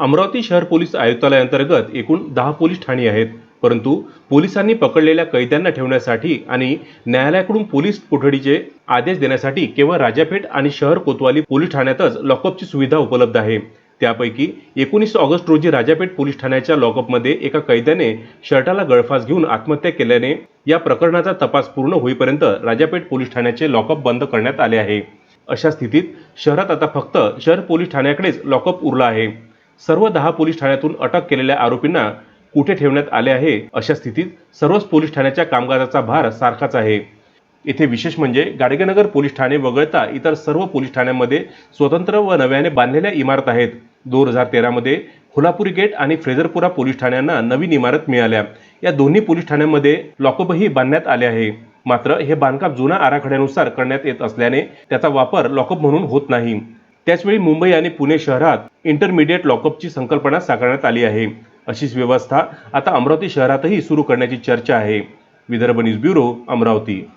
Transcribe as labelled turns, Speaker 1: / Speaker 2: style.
Speaker 1: अमरावती शहर पोलीस आयुक्तालयाअंतर्गत एकूण दहा पोलीस ठाणी आहेत. परंतु पोलिसांनी पकडलेल्या कैद्यांना ठेवण्यासाठी आणि न्यायालयाकडून पोलीस कोठडीचे आदेश देण्यासाठी केवळ राजापेठ आणि शहर कोतवाली पोलीस ठाण्यातच लॉकअपची सुविधा उपलब्ध आहे. त्यापैकी एकोणीस ऑगस्ट रोजी राजापेठ पोलीस ठाण्याच्या लॉकअपमध्ये एका कैद्याने शर्टाला गळफास घेऊन आत्महत्या केल्याने या प्रकरणाचा तपास पूर्ण होईपर्यंत राजापेठ पोलीस ठाण्याचे लॉकअप बंद करण्यात आले आहे. अशा स्थितीत शहरात आता फक्त शहर पोलीस ठाण्याकडेच लॉकअप उरला आहे. सर्व दहा पोलीस ठाण्यातून अटक केलेल्या आरोपींना कुठे ठेवण्यात आले आहे अशा स्थितीत सर्वच पोलीस ठाण्याच्या कामकाजाचा भार सारखाच आहे. येथे विशेष म्हणजे गाडगेनगर पोलीस ठाणे वगळता इतर सर्व पोलीस ठाण्यांमध्ये स्वतंत्र व नव्याने बांधलेल्या इमारत आहेत. दोन हजार तेरामध्ये कोल्हापुरी गेट आणि फ्रेझरपुरा पोलीस ठाण्यांना नवीन इमारत मिळाल्या. या दोन्ही पोलीस ठाण्यांमध्ये लॉकअपही बांधण्यात आले आहे. मात्र हे बांधकाम जुन्या आराखड्यानुसार करण्यात येत असल्याने त्याचा वापर लॉकअप म्हणून होत नाही. त्याचवेळी मुंबई आणि पुणे शहरात इंटरमिडिएट लॉकअपची संकल्पना साकारण्यात आली आहे. अशीच व्यवस्था आता अमरावती शहरातही सुरू करण्याची चर्चा आहे. Vidarbha news bureau Amravati.